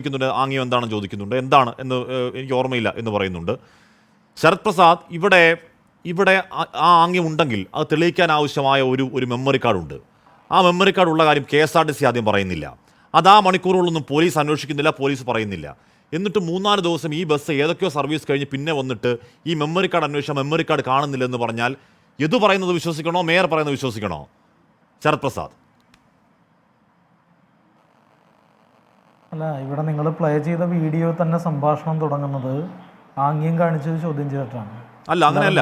ചോദിക്കുന്നുണ്ട് ആംഗ്യം എന്താണെന്ന് ചോദിക്കുന്നുണ്ട് എന്താണ് എന്ന് എനിക്ക് ഓർമ്മയില്ല എന്ന് പറയുന്നുണ്ട്. ശരത് പ്രസാദ് ഇവിടെ ഇവിടെ ആ- ആംഗ്യം ഉണ്ടെങ്കിൽ അത് തെളിയിക്കാൻ ആവശ്യമായ ഒരു ഒരു മെമ്മറി കാർഡുണ്ട് ആ മെമ്മറി കാർഡ് ഉള്ള കാര്യം K S R T C ആദ്യം പറയുന്നില്ല. അത് ആ മണിക്കൂറുകളൊന്നും പോലീസ് അന്വേഷിക്കുന്നില്ല പോലീസ് പറയുന്നില്ല. എന്നിട്ട് മൂന്നാൽ ദിവസം ഈ ബസ് ഏതൊക്കെയോ സർവീസ് കഴിഞ്ഞ് പിന്നെ വന്നിട്ട് ഈ മെമ്മറി കാർഡ് അന്വേഷിച്ച മെമ്മറി കാർഡ് കാണുന്നില്ല എന്ന് പറഞ്ഞാൽ എതു പറയുന്നത് വിശ്വസിക്കണോ മേയർ പറയുന്നത് വിശ്വസിക്കണോ? ശരത് പ്രസാദ് അല്ല ഇവിടെ നിങ്ങൾ പ്ലേ ചെയ്ത വീഡിയോ തന്നെ സംഭാഷണം തുടങ്ങുന്നത് ആംഗ്യം കാണിച്ചത് ചോദ്യം ചെയ്തിട്ടാണ്. അല്ല അങ്ങനെയല്ല.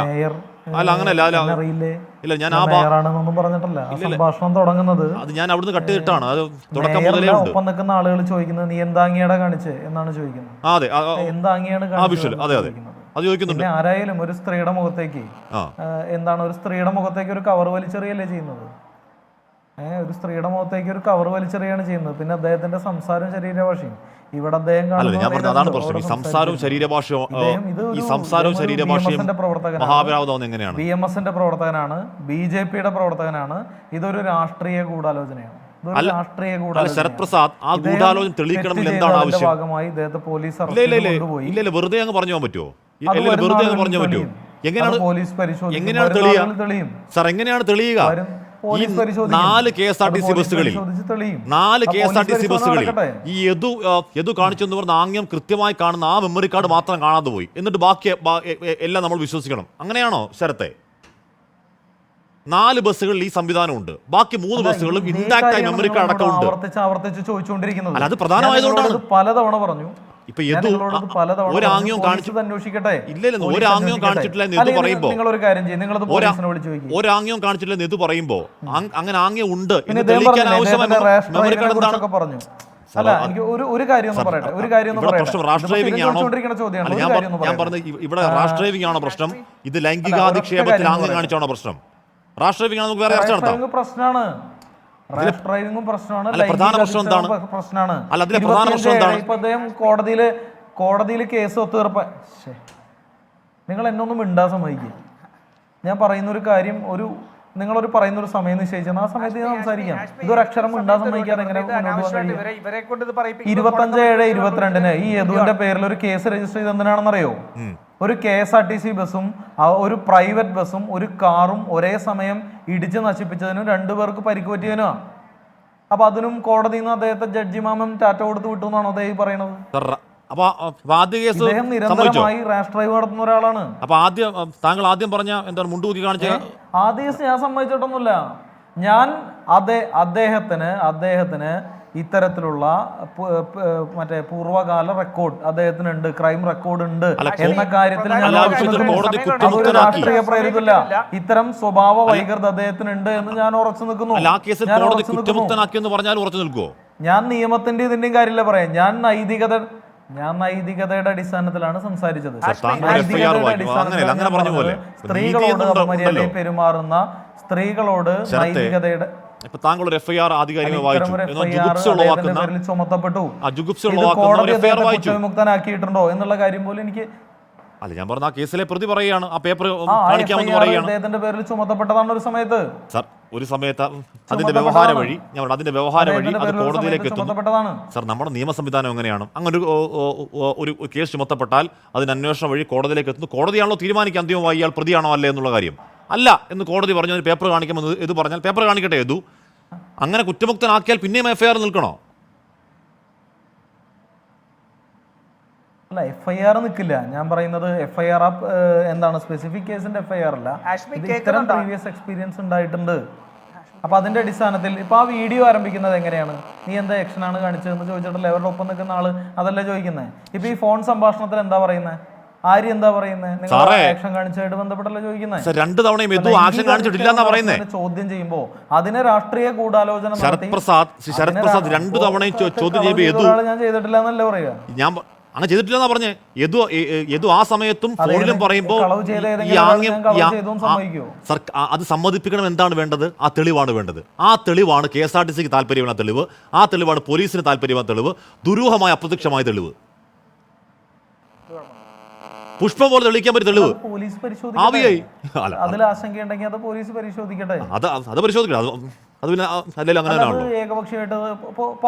അല്ല അങ്ങനെയല്ല അല്ല. അറിയില്ലേ? ഇല്ല ഞാൻ ആ മേയറാണെന്നൊന്നും പറഞ്ഞിട്ടല്ല. സംഭാഷണം തുടങ്ങുന്നത് അത് ഞാൻ അവിടുന്ന് കട്ട് ചെയ്തിട്ടാണ്. അത് തുടക്കം മുതലേ ഉണ്ട്. ഒപ്പം നിൽക്കുന്ന ആളുകൾ ചോദിക്കുന്നത് നീ എന്താങ്ങിയടെ കാണിച്ച്? എന്നാണ് ചോദിക്കുന്നത്. അതെ. എന്താങ്ങിയാണ് കാണിച്ചത് അതെ അതെ. അത് ചോദിക്കുന്നുണ്ട്. ആരായാലും ഒരു സ്ത്രീയുടെ മുഖത്തേക്ക് എന്താണ് ഒരു സ്ത്രീയുടെ മുഖത്തേക്ക് ഒരു കവർ വലിച്ചെറിയല്ലേ ചെയ്യുന്നത്? ഒരു സ്ത്രീയുടെ മുഖത്തേക്ക് ഒരു കവർ വലിച്ചെറിയാണ് ചെയ്യുന്നത്. പിന്നെ അദ്ദേഹത്തിന്റെ സംസാരവും ശരീരഭാഷയും. ഇവിടെ അദ്ദേഹം അതാണ് പ്രശ്നം. ഈ സംസാരവും ശരീരഭാഷയും ഈ സംസാരവും ശരീരഭാഷയും. മഹാപരാവതം എങ്ങനെയാണ്? ബി എം എസിന്റെ പ്രവർത്തകനാണ്. ബി ജെ പിയുടെ പ്രവർത്തകനാണ്. ഇതൊരു രാഷ്ട്രീയ ഗൂഢാലോചനയാണ്. ശരത് പ്രസാദ് ആ ഗൂഢാലോചന തെളിയിക്കണമെങ്കിൽ എന്താണ് ആവശ്യം? ഭാഗമായി ഇദ്ദേഹത്തെ പോലീസ് ഇല്ല വെറുതെ അങ്ങ് പറഞ്ഞു പോകാൻ പറ്റുമോ? വെറുതെ അങ്ങ് പറഞ്ഞു പറ്റുമോ? എങ്ങനെയാണ്. എങ്ങനെയാണ് വരും തെളിയുക സാർ എങ്ങനെയാണ് തെളിയുക? നാല് K S R T C ബസ്സുകളിൽ നാല് K S R T C ബസ്സുകളിൽ ഈ യദു യദു കാണിച്ചെന്ന് പറഞ്ഞ ആംഗ്യം കൃത്യമായി കാണുന്ന ആ മെമ്മറി കാർഡ് മാത്രം കാണാതെ പോയി. എന്നിട്ട് ബാക്കി എല്ലാം നമ്മൾ വിശ്വസിക്കണം. അങ്ങനെയാണോ ശരത്തെ? നാല് ബസ്സുകളിൽ ഈ സംവിധാനമുണ്ട്. ബാക്കി മൂന്ന് ബസ്സുകളും ഇൻടാക്ട് ആയി മെമ്മറി കാർഡ് അടക്കമുണ്ട്. ആവർത്തിച്ച് ആവർത്തിച്ച് ചോദിച്ചുകൊണ്ടിരിക്കുന്നത്. അല്ല, അത് പ്രധാനമായതുകൊണ്ടാണ്. പലതവണ പറഞ്ഞു. ഇപ്പൊ യദു നിങ്ങളോട് ഒരു ആംഗ്യവും കാണിച്ചു അന്വേഷിക്കട്ടെ ഇല്ല, ഇല്ല, ഒരു ആംഗ്യം കാണിച്ചിട്ടില്ല എന്ന് പറയുമ്പോൾ പറയുമ്പോ. ഒരു കാര്യം കാണിച്ചിട്ടില്ല ഇത് പറയുമ്പോ അങ്- അങ്ങനെ ആംഗ്യം ഉണ്ട് എന്ന് തെളിയിക്കാൻ ആവശ്യമായ മെമ്മറി ഡ്രൈവിനെ കാർഡ് എന്താണ്? പറഞ്ഞു. അല്ല എനിക്ക് ഒരു ഒരു കാര്യം ഒന്ന് പറയട്ടെ. ഒരു കാര്യം ഒന്ന് പറയട്ടെ. റാഷ് ഡ്രൈവിംഗ് ആണോ? ഞാൻ. പറഞ്ഞത് ഇവിടെ റാഷ് ഡ്രൈവിംഗ് ആണോ പ്രശ്നം? ഇത് ലൈംഗികാധിക്ഷേപത്തിൽ ആംഗ്യം. കാണിച്ചാണോ പ്രശ്നം? റാഷ് ഡ്രൈവിംഗ് നമുക്ക് വേറെ ചർച്ച നടത്താം. പ്രശ്നമാണ് പ്രശ്നമാണ് പ്രധാന പ്രശ്നം എന്താണ്? പ്രശ്നമാണ് അല്ല, അതിലെ പ്രധാന പ്രശ്നം എന്താണ്? ഇപ്പൊ അദ്ദേഹം കോടതിയിൽ കോടതിയിൽ കേസ് ഒത്തുതീർപ്പ. നിങ്ങൾ എന്നൊന്നും മിണ്ടാ മിണ്ടാൻ സമ്മതിക്കുക ഞാൻ പറയുന്ന ഒരു കാര്യം ഒരു നിങ്ങളൊരു പറയുന്ന ഒരു സമയം നിശ്ചയിച്ചാൽ ആ സമയത്ത് ഞാൻ സംസാരിക്കാം. ഇതൊരു അക്ഷരം മിണ്ടാൻ സമ്മതിക്കാതെ എങ്ങനെ ഇരുപത്തഞ്ച് ഏഴ് ഇരുപത്തിരണ്ടിന് ഈ യദുവിന്റെ പേരിൽ ഒരു കേസ് രജിസ്റ്റർ ചെയ്ത് എന്തിനാണെന്നറിയോ ഒരു K S R T C ബസ്സും ഒരു പ്രൈവറ്റ് ബസ്സും ഒരു കാറും ഒരേ സമയം ഇടിച്ച് നശിപ്പിച്ചതിനും രണ്ടുപേർക്ക് പരിക്ക് പറ്റിയതിനുമാണ് അപ്പൊ അതിനും കോടതിയിൽ നിന്ന് അദ്ദേഹത്തെ ജഡ്ജി മാമം ടാറ്റ കൊടുത്ത് വിട്ടു എന്നാണോ അദ്ദേഹം പറയുന്നത്? അദ്ദേഹം നിരന്തരമായി റാഷ് ഡ്രൈവ് നടത്തുന്ന ഒരാളാണ്. അപ്പൊ ആദ്യം താങ്കൾ ആദ്യം പറഞ്ഞ എന്താണ് മുണ്ടുകൂക്കി കാണിച്ച ആദ്യ ഞാൻ സമ്മതിച്ചിട്ടൊന്നുമില്ല ഞാൻ അതെ അദ്ദേഹത്തിന് അദ്ദേഹത്തിന് ഇത്തരത്തിലുള്ള മറ്റേ പൂർവകാല റെക്കോർഡ് അദ്ദേഹത്തിനുണ്ട് ക്രൈം റെക്കോർഡ് ഉണ്ട് എന്ന കാര്യത്തിൽ ഞാൻ. രാഷ്ട്രീയ പ്രേരിതല്ല. ഇത്തരം സ്വഭാവ വൈകൃത അദ്ദേഹത്തിനുണ്ട് എന്ന് ഞാൻ ഉറച്ചു നിൽക്കുന്നു. ഞാൻ കോടതി ഉറച്ചു നിൽക്കുന്നു. കുറ്റമുക്തനാക്കി എന്ന് പറഞ്ഞാൽ ഉറച്ചു നിൽക്കുമോ ഞാൻ നിയമത്തിന്റെ ഇതിന്റെയും കാര്യമില്ല പറയാം. ഞാൻ നൈതികത ഞാൻ നൈതികതയുടെ അടിസ്ഥാനത്തിലാണ് സംസാരിച്ചത്. സ്ത്രീകളോട് പെരുമാറുന്ന സ്ത്രീകളോട് നൈതികതയുടെ ഇപ്പൊ താങ്കൾ ഒരു എഫ്ഐആർ ആധികാരികമായി വായിച്ചു. ഇത്തരം ഒരു എന്നാൽ FIR ജുഗുപ്സ ഉളവാക്കുന്ന ചുമത്തപ്പെട്ടു. ആ ഉളവാക്കുന്ന ഒരു എഫ്ഐആർ അദ്ദേഹത്തെ വായിച്ചു. കുറ്റവിമുക്തനാക്കിയിട്ടുണ്ടോ എന്നുള്ള കാര്യം പോലും എനിക്ക് അല്ല ഞാൻ പറഞ്ഞ ആ കേസിലെ പ്രതി പറയുകയാണ്. ആ പേപ്പർ കാണിക്കാമെന്ന് പറയുകയാണ്. അദ്ദേഹത്തിന്റെ പേരിൽ ചുമത്തപ്പെട്ടതാണ് ഒരു സമയത്ത്. സർ ഒരു സമയത്ത് അതിന്റെ. വ്യവഹാര വഴി ഞാൻ പറഞ്ഞു, അതിന്റെ വ്യവഹാര വഴി അത് കോടതിയിലേക്ക് എത്തുന്നു. സർ നമ്മുടെ നിയമ സംവിധാനം എങ്ങനെയാണ് അങ്ങനെ ഒരു ഒരു കേസ് ചുമത്തപ്പെട്ടാൽ അതിന് അന്വേഷണം വഴി കോടതിയിലേക്ക് എത്തുന്നു. കോടതിയാണല്ലോ തീരുമാനിക്കാൻ അന്തിമമായി ഇയാൾ പ്രതിയാണോ അല്ലേ എന്നുള്ള കാര്യം. അല്ല എന്ന് കോടതി പറഞ്ഞു ഒരു പേപ്പർ കാണിക്കുമെന്ന് ഇത് പറഞ്ഞാൽ പേപ്പർ കാണിക്കട്ടെ ഇതു അങ്ങനെ കുറ്റമുക്തനാക്കിയാൽ പിന്നെയും എഫ്ഐആർ നിൽക്കണോ? അല്ല എഫ് ഐ ആർ നിൽക്കില്ല. ഞാൻ പറയുന്നത് എഫ് ഐ ആർ എന്താണ് സ്പെസിഫിക് കേസിന്റെ എഫ് ഐ ആർ അല്ല ഇത്തരം പ്രീവിയസ് എക്സ്പീരിയൻസ് ഉണ്ടായിട്ടുണ്ട്. അപ്പൊ അതിന്റെ അടിസ്ഥാനത്തിൽ ഇപ്പൊ ആ വീഡിയോ ആരംഭിക്കുന്നത് എങ്ങനെയാണ്? നീ എന്താ എക്ഷൻ ആണ് കാണിച്ചതെന്ന് ചോദിച്ചിട്ടല്ലേ അവരുടെ ഒപ്പം നിൽക്കുന്ന ആൾ അതല്ലേ ചോദിക്കുന്നത് ഇപ്പൊ ഈ ഫോൺ സംഭാഷണത്തിൽ എന്താ പറയുന്നത് ആര്യ എന്താ പറയുന്നത്. ആക്ഷൻ കാണിച്ചതായിട്ട് ബന്ധപ്പെട്ടല്ലേ ചോദിക്കുന്നത് രണ്ട് തവണയും ആക്ഷൻ കാണിച്ചിട്ടില്ല എന്നാ പറയുന്നേ. ചോദ്യം ചെയ്യുമ്പോ അതിനെ രാഷ്ട്രീയ ഗൂഢാലോചന ശരത് നടത്തി പ്രസാദ് ശരത് പ്രസാദ് രാ- രണ്ടു തവണയും ചോദ്യം ചെയ്യുമ്പോൾ ഞാൻ ചെയ്തിട്ടില്ല എന്നല്ലേ പറയുക? ഞാൻ അങ്ങനെ ചെയ്തിട്ടില്ലെന്നാ പറഞ്ഞേ. യദു യദു ആ സമയത്തും അതെ, ഫോണിലും ഏതെ- പറയുമ്പോ കളവ് ചെയ്ത ഈ ആംഗ്യം അത് സമ്മതിപ്പിക്കണം എന്താണ് വേണ്ടത്? ആ തെളിവാണ് വേണ്ടത്. ആ തെളിവാണ് കെ എസ് ആർ ടി സിക്ക് താല്പര്യമാണ് തെളിവ്. ആ തെളിവാണ് പോലീസിന് താല്പര്യമായ തെളിവ്. ദുരൂഹമായ അപ്രത്യക്ഷമായ തെളിവ്. പുഷ്പം പോലെ തെളിയിക്കാൻ പറ്റിയ തെളിവ്. അത് പോലീസ് പരിശോധിക്കട്ടെ. അത് പോലീസ് പരിശോധിക്കട്ടെ. അത് പിന്നെ അങ്ങനെ തന്നെയാണല്ലോ ഏകപക്ഷീയമായിട്ട്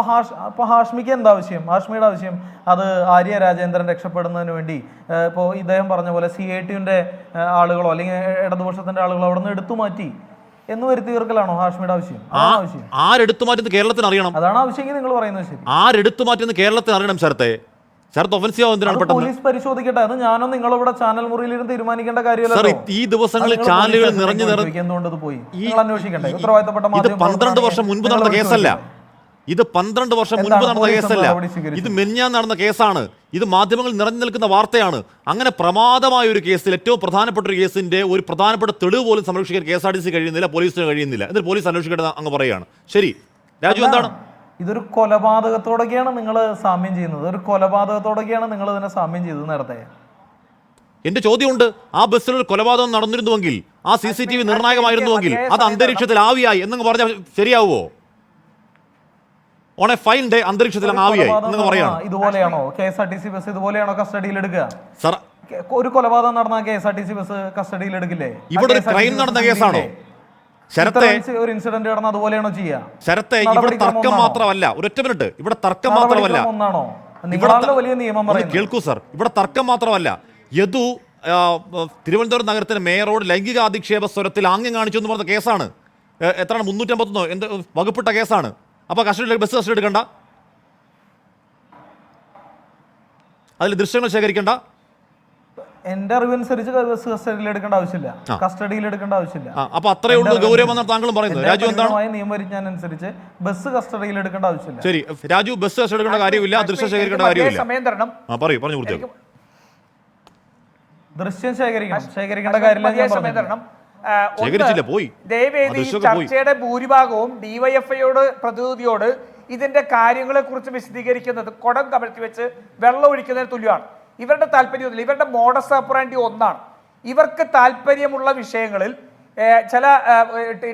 ഹാഷ് ഹാഷ്മിക്ക് എന്താ ആവശ്യം? ഹാഷ്മിയുടെ ആവശ്യം അത് ആര്യ രാജേന്ദ്രൻ രക്ഷപ്പെടുന്നതിന് വേണ്ടി ഇപ്പോൾ ഇപ്പോ ഇദ്ദേഹം പറഞ്ഞ പോലെ സി ഐ ടിയുടെ ആളുകളോ അല്ലെങ്കിൽ ഇടതുപക്ഷത്തിന്റെ ആളുകളോ അവിടെ നിന്ന് എടുത്തു മാറ്റി എന്ന് വരുത്തി തീർക്കലാണോ ഹാഷ്മിയുടെ ആവശ്യം? ആവശ്യം. ആരെടുത്തു മാറ്റുന്നത് കേരളത്തിന് അറിയണം. അതാണ് ആവശ്യം നിങ്ങൾ പറയുന്നത് ശരി. ആരെടുത്തു മാറ്റുന്നത് കേരളത്തിന് അറിയണം ശരത്തെ. ശരത്ത് ഒഫൻസീവ് എന്തിനാണ് പെട്ടെന്ന്? പോലീസ് പരിശോധിക്കട്ടെ. അത് ഞാനോ നിങ്ങളിവിടെ ചാനൽ മുറിയിലിരുന്ന് തീരുമാനിക്കേണ്ട സാർ സർ ഈ ദിവസങ്ങളിൽ ചാനലുകൾ നിറഞ്ഞു നിറഞ്ഞു ചോദിക്കുക പോയി? ഈ- നിങ്ങൾ ഉത്തരവാദിത്തപ്പെട്ട ഇത് മാധ്യമ പന്ത്രണ്ട് പ്രവർത്തകനാണെങ്കിൽ വർഷം മുൻപ് നിങ്ങൾ നടന്ന കേസല്ല. ചോദിക്കുക. ഇത് പന്ത്രണ്ട് വർഷം മുൻപ് എന്താണ് നടന്ന പോലീസ് കേസല്ല. നടപടി സ്വീകരിച്ചത്? ഇത് മെഞ്ഞാൻ നടന്ന കേസാണ്. ഇത് മാധ്യമങ്ങൾ നിറഞ്ഞു നിൽക്കുന്ന വാർത്തയാണ്. അങ്ങനെ പ്രമാദമായ ഒരു കേസിൽ ഏറ്റവും പ്രധാനപ്പെട്ട ഒരു കേസിന്റെ ഒരു പ്രധാനപ്പെട്ട തെളിവ് പോലും സംരക്ഷിക്കാൻ K S R T C കഴിയുന്നില്ല പോലീസിന് കഴിയുന്നില്ല. എന്നിട്ട് പോലീസ് അന്വേഷിക്കേണ്ടത് അങ്ങ് പറയുകയാണ്. ശരി. രാജു എന്താണ്? ഇതൊരു കൊലപാതകത്തോടൊക്കെയാണ് നിങ്ങൾ സാമ്യം ചെയ്യുന്നത്. ഒരു കൊലപാതകത്തോടൊക്കെയാണ് നിങ്ങൾ ഇതിനെ സാമ്യം ചെയ്തത് നേരത്തെ. എന്റെ ചോദ്യമുണ്ട് ആ ബസ്സിൽ ഒരു കൊലപാതകം നടന്നിരുന്നുവെങ്കിൽ ആ സി സി ടി വി നിർണായകമായിരുന്നുവെങ്കിൽ അത് അന്തരീക്ഷത്തിൽ ആവിയായി എന്നങ്ങ് പറഞ്ഞാൽ ശരിയാവുമോ ഓൺ എ ഫൈൻ ഡേ അന്തരീക്ഷത്തിൽ ആവിയായി എന്നങ്ങ് പറയാണ്. ഇതുപോലെയാണോ? K S R T C bus ഇതുപോലെയാണോ കസ്റ്റഡിയിൽ എടുക്കുക സർ. ഒരു കൊലപാതകം നടന്ന K S R T C bus കസ്റ്റഡിയിൽ എടുക്കില്ലേ? ഇവിടെ ഒരു ക്രൈം നടന്ന കേസാണോ? ശരത്തെ ഒരു ഇൻസിഡന്റ് നടന്ന അതുപോലെയാണോ ചെയ്യുക ശരത്തെ ഇവിടെ തർക്കം? മാത്രമല്ല. ഒരൊറ്റ മിനിറ്റ്. ഇവിടെ തർക്കം മാത്രമല്ല. വലിയ നിയമം കേൾക്കൂ സർ. ഇവിടെ തർക്കം മാത്രമല്ല. യദു തിരുവനന്തപുരം നഗരത്തിന് മേയറോട് ലൈംഗിക അധിക്ഷേപ സ്വരത്തിൽ ആംഗ്യം കാണിച്ചു എന്ന് പറഞ്ഞ കേസാണ്. എത്രയാണ്? മുന്നൂറ്റമ്പത്തൊന്നോ? എന്ത് വകുപ്പിട്ട കേസാണ്. അപ്പൊ കസ്റ്റഡി ബസ് കസ്റ്റഡി എടുക്കണ്ട. അതിൽ ദൃശ്യങ്ങൾ ശേഖരിക്കണ്ട. എന്റെ അറിവനുസരിച്ച് കസ്റ്റഡിയിൽ എടുക്കേണ്ട ആവശ്യമില്ല. കസ്റ്റഡിയിൽ എടുക്കേണ്ട ആവശ്യമില്ല. അപ്പൊ അത്രയേ ഉള്ളൂ. താങ്കളും പറയുന്നത്. രാജു എന്താണ്? നിയമപരിജ്ഞാനം അനുസരിച്ച് ബസ് കസ്റ്റഡിയിൽ എടുക്കേണ്ട ആവശ്യമില്ല. ശരി. രാജു ബസ് കസ്റ്റഡി എടുക്കേണ്ട കാര്യമില്ല. ദൃശ്യം ശേഖരിക്കേണ്ട എനിക്ക് കാര്യമില്ല. സമയം തരണം. ആ പറയൂ പറഞ്ഞു പൂർത്തിയാക്കും. ദൃശ്യം ശേഖരിക്കണം. ശേഖരിക്കേണ്ട കാര്യമില്ല സമയം തരണം. ശേഖരിച്ചില്ല, പോയി. ദയവേദി ചർച്ചയുടെ ഭൂരിഭാഗവും ഡിവൈഎഫ്ഐയോട് പ്രതിനിധിയോട് ഇതിന്റെ കാര്യങ്ങളെ കുറിച്ച് വിശദീകരിക്കുന്നത് കുടം കമഴ്ത്തി വെച്ച് വെള്ളം ഒഴിക്കുന്നതിന് തുല്യമാണ്. ഇവരുടെ താല്പര്യം ഇവരുടെ മോഡസ് ഓപ്പറാൻഡി ഒന്നാണ്. ഇവർക്ക് താല്പര്യമുള്ള വിഷയങ്ങളിൽ ചില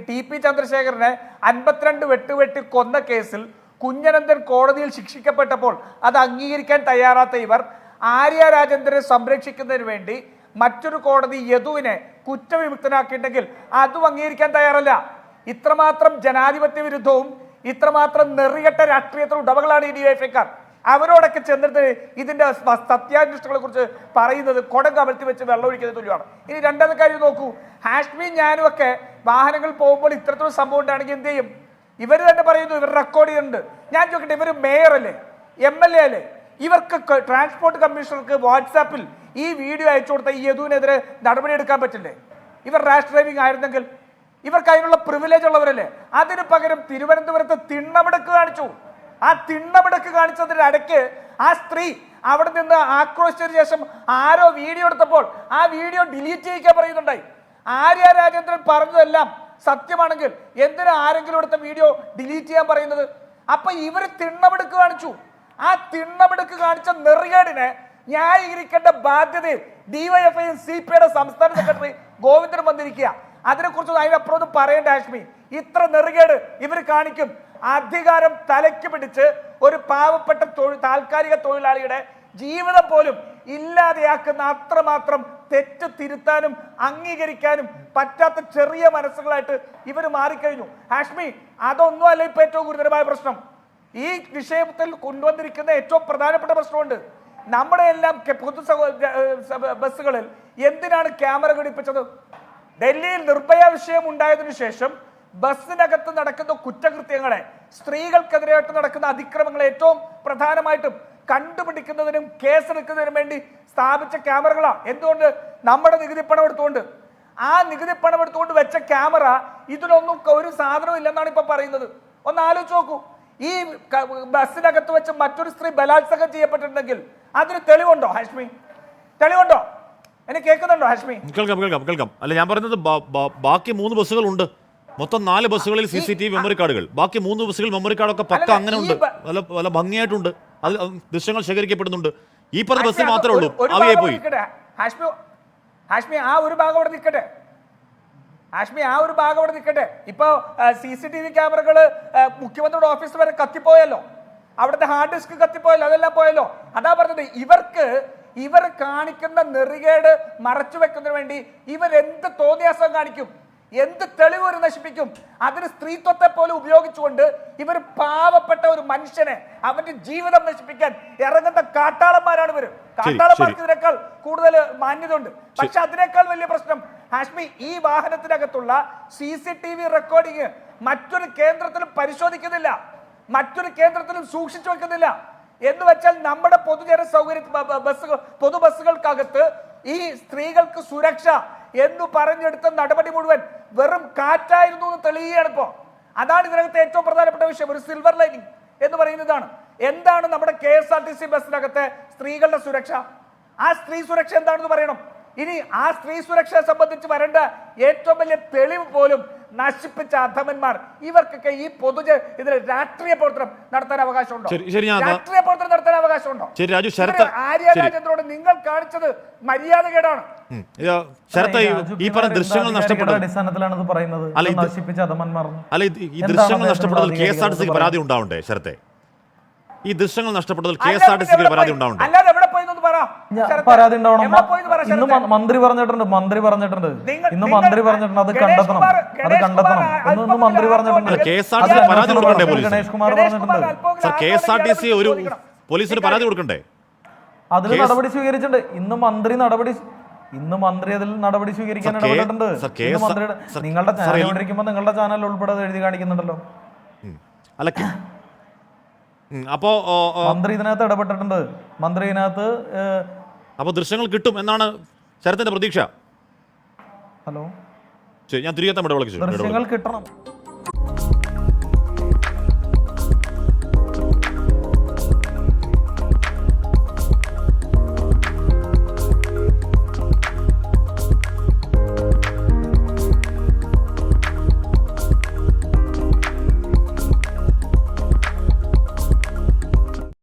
ടി- പി ചന്ദ്രശേഖരനെ അൻപത്തിരണ്ട് വെട്ടുവെട്ടി കൊന്ന കേസിൽ കുഞ്ഞനന്ദൻ കോടതിയിൽ ശിക്ഷിക്കപ്പെട്ടപ്പോൾ അത് അംഗീകരിക്കാൻ തയ്യാറാത്ത ഇവർ ആര്യ രാജേന്ദ്രനെ സംരക്ഷിക്കുന്നതിന് വേണ്ടി മറ്റൊരു കോടതി യദുവിനെ കുറ്റവിമുക്തനാക്കിയിട്ടുണ്ടെങ്കിൽ അതും അംഗീകരിക്കാൻ തയ്യാറല്ല. ഇത്രമാത്രം ജനാധിപത്യ വിരുദ്ധവും ഇത്രമാത്രം നെറികെട്ട രാഷ്ട്രീയത്തിന് ഉടമകളാണ് ഈ ഡിവൈഎഫ്ഐക്കാർ അവരോടൊക്കെ ചെന്നിട്ട് ഇതിന്റെ സ- സത്യാന്വേഷണങ്ങളെ കുറിച്ച് പറയുന്നത് കുടം കമഴ്ത്തി വെച്ച് വെള്ളം ഒഴിക്കുന്ന തുല്യമാണ്. ഇനി രണ്ടാമത്തെ കാര്യം നോക്കൂ. ഹാഷ്മി ഞാനും ഒക്കെ വാഹനങ്ങൾ പോകുമ്പോൾ ഇത്തരത്തിലുള്ള സംഭവം ഉണ്ടാണെങ്കിൽ എന്ത് ചെയ്യും? ഇവർ തന്നെ പറയുന്നു ഇവർ റെക്കോർഡ് ചെയ്യുന്നുണ്ട് ഞാൻ ചോദിക്കട്ടെ ഇവർ മേയർ അല്ലേ? എം എൽ എ അല്ലേ? ഇവർക്ക് ട്രാൻസ്പോർട്ട് കമ്മീഷണർക്ക് വാട്സാപ്പിൽ ഈ വീഡിയോ അയച്ചു കൊടുത്ത ഈ യദുവിനെതിരെ നടപടിയെടുക്കാൻ പറ്റില്ലേ? ഇവർ റാഷ് ഡ്രൈവിംഗ് ആയിരുന്നെങ്കിൽ. ഇവർക്ക് അതിനുള്ള പ്രിവിലേജ് ഉള്ളവരല്ലേ? അതിന് പകരം തിരുവനന്തപുരത്ത് തിണ്ണമെടുക്ക് കാണിച്ചു. ആ തിണ്ണമിടക്ക് കാണിച്ചതിന്റെ ഇടയ്ക്ക് ആ സ്ത്രീ അവിടെ നിന്ന് ആക്രോശിച്ചതിന് ശേഷം ആരോ വീഡിയോ എടുത്തപ്പോൾ ആ വീഡിയോ ഡിലീറ്റ് ചെയ്യിക്കാൻ പറയുന്നുണ്ടായി. ആര്യ രാജേന്ദ്രൻ പറഞ്ഞതെല്ലാം സത്യമാണെങ്കിൽ എന്തിനാ ആരെങ്കിലും എടുത്ത വീഡിയോ ഡിലീറ്റ് ചെയ്യാൻ പറയുന്നത്? അപ്പൊ ഇവർ തിണ്ണമെടുക്ക് കാണിച്ചു. ആ തിണ്ണമെടുക്ക് കാണിച്ച നെറികേടിനെ ന്യായീകരിക്കേണ്ട ബാധ്യത ഡിവൈഎഫ്ഐയും സി പി ഐയുടെ സംസ്ഥാന സെക്രട്ടറി ഗോവിന്ദൻ വന്നിരിക്കുക. അതിനെക്കുറിച്ച് അതിനപ്പുറം പറയേണ്ട ആഷ്മി ഇത്ര നെറുകേട് ഇവർ കാണിക്കും. അധികാരം തലയ്ക്ക് പിടിച്ച് ഒരു പാവപ്പെട്ട തൊഴിൽ താൽക്കാലിക തൊഴിലാളിയുടെ ജീവിതം പോലും ഇല്ലാതെയാക്കുന്ന അത്രമാത്രം തെറ്റ് തിരുത്താനും അംഗീകരിക്കാനും പറ്റാത്ത ചെറിയ മനസ്സുകളായിട്ട് ഇവർ മാറിക്കഴിഞ്ഞു. ഹാഷ്മി അതൊന്നും അല്ല ഇപ്പൊ ഏറ്റവും ഗുരുതരമായ പ്രശ്നം. ഈ വിഷയത്തിൽ കൊണ്ടുവന്നിരിക്കുന്ന ഏറ്റവും പ്രധാനപ്പെട്ട പ്രശ്നമുണ്ട്. നമ്മുടെ എല്ലാം പൊതു ബസ്സുകളിൽ എന്തിനാണ് ക്യാമറ ഘടിപ്പിച്ചത്? ഡൽഹിയിൽ നിർഭയ വിഷയം ഉണ്ടായതിനു ശേഷം ബസ്സിനകത്ത് നടക്കുന്ന കുറ്റകൃത്യങ്ങളെ സ്ത്രീകൾക്കെതിരായിട്ട് നടക്കുന്ന അതിക്രമങ്ങൾ ഏറ്റവും പ്രധാനമായിട്ടും കണ്ടുപിടിക്കുന്നതിനും കേസെടുക്കുന്നതിനും വേണ്ടി സ്ഥാപിച്ച ക്യാമറകളാണ്. എന്തുകൊണ്ട്? നമ്മുടെ നികുതി പണം എടുത്തുകൊണ്ട്. ആ നികുതി പണം എടുത്തുകൊണ്ട് വെച്ച ക്യാമറ ഇതിനൊന്നും ഒരു സാധനവും ഇല്ലെന്നാണ് ഇപ്പൊ പറയുന്നത്. ഒന്ന് ആലോചിച്ച് നോക്കൂ. ഈ ബസ്സിനകത്ത് വെച്ച് മറ്റൊരു സ്ത്രീ ബലാത്സംഗം ചെയ്യപ്പെട്ടിട്ടുണ്ടെങ്കിൽ അതിന് തെളിവുണ്ടോ ഹാഷ്മി? തെളിവുണ്ടോ? എന്നെ കേൾക്കുന്നുണ്ടോ ഹാഷ്മി? കേൾക്കാം കേൾക്കാം കേൾക്കാം. അല്ല ഞാൻ ബാ- ബാക്കി മൂന്ന് ബസ്സുകളുണ്ട്. മൊത്തം നാല് ബസ്സുകളിൽ C C T V memory കാർഡുകൾ ബാക്കി മൂന്ന് ബസ്സുകൾ മെമ്മറി കാർഡൊക്കെ പക്ക അങ്ങനെ ഉണ്ട്. വല്ല നല്ല നല്ല ഭംഗിയായിട്ടുണ്ട്. അത് ദൃശ്യങ്ങൾ ശേഖരിക്കപ്പെടുന്നുണ്ട്. ഈ പറഞ്ഞ ബസ് ബസ്സിൽ മാത്രമേ ഉള്ളൂ. അവയായി പോയി. ഹാഷ്മി ആ ഒരു ഭാഗം അവിടെ നിൽക്കട്ടെ. ഹാഷ്മി ആ ഒരു ഭാഗം അവിടെ നിൽക്കട്ടെ. ഇപ്പൊ സി സി ടി വി ക്യാമറകൾ മുഖ്യമന്ത്രിയുടെ ഓഫീസ് വരെ കത്തിപ്പോയല്ലോ. അവിടുത്തെ ഹാർഡ് ഡിസ്ക് കത്തിപ്പോയല്ലോ. അതെല്ലാം പോയല്ലോ. അതാ പറഞ്ഞത് ഇവർക്ക് ഇവർ കാണിക്കുന്ന നെറികേട് മറച്ചു വെക്കുന്നതിന് വേണ്ടി ഇവർ എന്ത് തോന്നിയാസം കാണിക്കും? എന്ത് തെളിവ് ഒരു നശിപ്പിക്കും? അതിന് സ്ത്രീത്വത്തെ പോലെ ഉപയോഗിച്ചുകൊണ്ട് ഇവർ പാവപ്പെട്ട ഒരു മനുഷ്യനെ അവന്റെ ജീവിതം നശിപ്പിക്കാൻ ഇറങ്ങുന്ന കാട്ടാളന്മാരാണ് ഇവർ കാട്ടാളന്മാർക്ക് ഇതിനേക്കാൾ കൂടുതൽ മാന്യത ഉണ്ട് പക്ഷെ അതിനേക്കാൾ വലിയ പ്രശ്നം ഹാഷ്മി ഈ വാഹനത്തിനകത്തുള്ള C C T V recording മറ്റൊരു കേന്ദ്രത്തിലും പരിശോധിക്കുന്നില്ല. മറ്റൊരു കേന്ദ്രത്തിലും സൂക്ഷിച്ചു വെക്കുന്നില്ല. എന്ന് വെച്ചാൽ നമ്മുടെ പൊതുജന സൗകര്യ ബസ് പൊതുബസ്സുകൾക്കകത്ത് പൊതു ബസ്സുകൾക്കകത്ത് ഈ സ്ത്രീകൾക്ക് സുരക്ഷ എന്ന് പറഞ്ഞെടുത്ത നടപടി മുഴുവൻ വെറും കാറ്റായിരുന്നു എന്ന് തെളിയുകയാണ് ഇപ്പോ. അതാണ് ഇതിനകത്ത് ഏറ്റവും പ്രധാനപ്പെട്ട വിഷയം ഒരു സിൽവർ ലൈനിങ് എന്ന് പറയുന്നതാണ്. എന്താണ് നമ്മുടെ K S R T C ബസ്സിനകത്തെ സ്ത്രീകളുടെ സുരക്ഷ? ആ സ്ത്രീ സുരക്ഷ എന്താണെന്ന് പറയണം. ഇനി ആ സ്ത്രീ സുരക്ഷയെ സംബന്ധിച്ച് വരേണ്ട ഏറ്റവും വലിയ തെളിവ് പോലും നശിപ്പിച്ച അധമന്മാർ. ഇവർക്കൊക്കെ ഈ പൊതുജ ഇതിന് രാഷ്ട്രീയ പ്രവർത്തനം നടത്താൻ അവകാശമുണ്ടോ? ശരി, ശരി, ഞാൻ- രാഷ്ട്രീയ പ്രവർത്തനം നടത്താൻ അവകാശമുണ്ടോ? ശരി, രാജു, ഇവിടെ ആര്യ. രാജേന്ദ്രനോട് നിങ്ങൾ കാണിച്ചത് മര്യാദകേടാണ്. ഈ- പറഞ്ഞ ദൃശ്യങ്ങൾ അല്ല, ഈ നഷ്ടപ്പെട്ടതിൽ കെ എസ് ആർ ടി സിക്ക് പരാതി ഉണ്ടാവണ്ടേ ശരത്തെ? ഈ ദൃശ്യങ്ങൾ നഷ്ടപ്പെട്ടതിൽ കെ എസ് അല്ലാതെ ആർ ടി സിക്ക് പരാതി ഉണ്ടാവണ്ടേ? പരാതി ഉണ്ടാവണം. മന്ത്രി പറഞ്ഞിട്ടുണ്ട് മന്ത്രി പറഞ്ഞിട്ടുണ്ട്. ഇന്ന് മന്ത്രി പറഞ്ഞിട്ടുണ്ട് അത് കണ്ടെത്തണം. അത് കണ്ടെത്തണം. ഇന്ന് മന്ത്രി പറഞ്ഞിട്ടുണ്ട്. ഗണേഷ് കുമാർ പറഞ്ഞിട്ടുണ്ട്. ഒരു. പോലീസിന് പരാതി കൊടുക്കണ്ടേ? അതിൽ നടപടി സ്വീകരിച്ചിട്ടുണ്ട്. ഇന്ന് മന്ത്രി നടപടി ഇന്ന് മന്ത്രി അതിൽ നടപടി സ്വീകരിക്കാൻ ഇടപെട്ടിട്ടുണ്ട്. മന്ത്രിയുടെ നിങ്ങളുടെ ചാനൽ നിങ്ങളുടെ ചാനൽ ഉൾപ്പെടെ എഴുതി കാണിക്കുന്നുണ്ടല്ലോ. അല്ല. അപ്പോ മന്ത്രി ഇതിനകത്ത് ഇടപെട്ടിട്ടുണ്ട്. മന്ത്രി ഇതിനകത്ത് അപ്പോൾ ദൃശ്യങ്ങൾ കിട്ടും എന്നാണ് ശരത്തിന്റെ പ്രതീക്ഷ. ഹലോ? ഞാൻ തിരികെ ദൃശ്യങ്ങൾ കിട്ടണം.